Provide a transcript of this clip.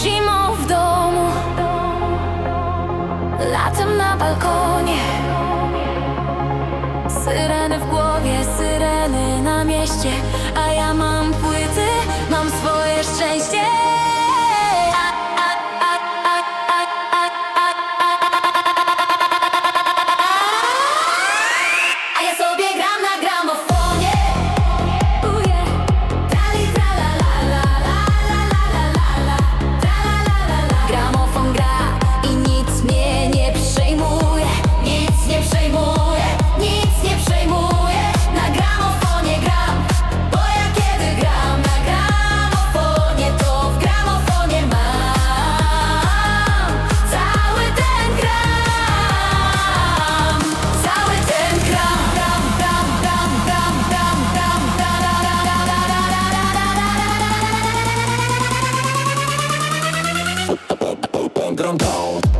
Zimą w domu Latem na balkonie. Syreny w głowie, syreny na mieście A ja mam płyty, mam swoje szczęście. drum down.